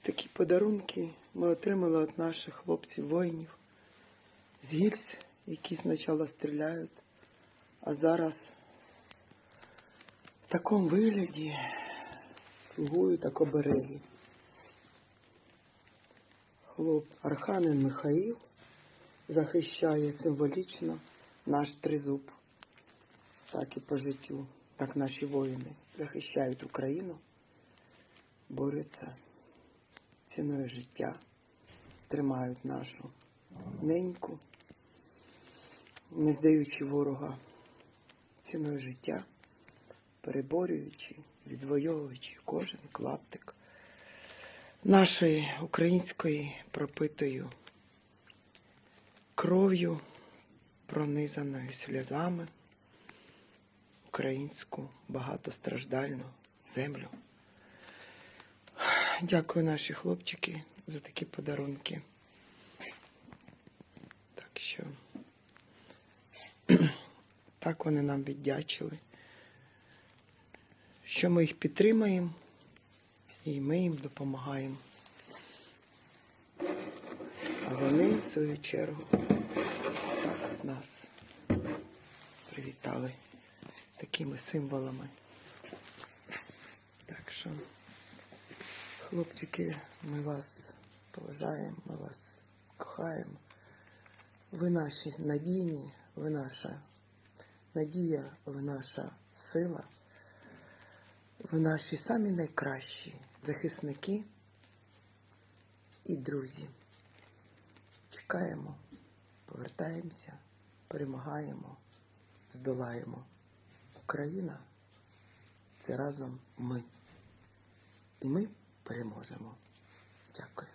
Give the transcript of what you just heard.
Ось такі подарунки ми отримали від наших хлопців воїнів з гільз, які спочатку стріляють, а зараз в такому вигляді слугують як обереги. Хлоп Арханин Михаїл захищає символічно наш тризуб. Так і по життю. Так наші воїни захищають Україну, борються ціною життя, тримають нашу неньку, не здаючи ворога ціною життя, переборюючи, відвоюючи кожен клаптик нашої української пропитою кров'ю, пронизаною сльозами українську багатостраждальну землю. Дякую наші хлопчики за такі подарунки. Так що так вони нам віддячили, що ми їх підтримаємо і ми їм допомагаємо. А вони, в свою чергу, так от нас привітали такими символами. Так що, хлопчики, ми вас поважаємо, ми вас кохаємо. Ви наші надійні, ви наша надія, ви наша сила, ви наші самі найкращі захисники і друзі. Чекаємо, повертаємося, перемагаємо, здолаємо. Україна це разом ми. І ми переможемо. Дякую.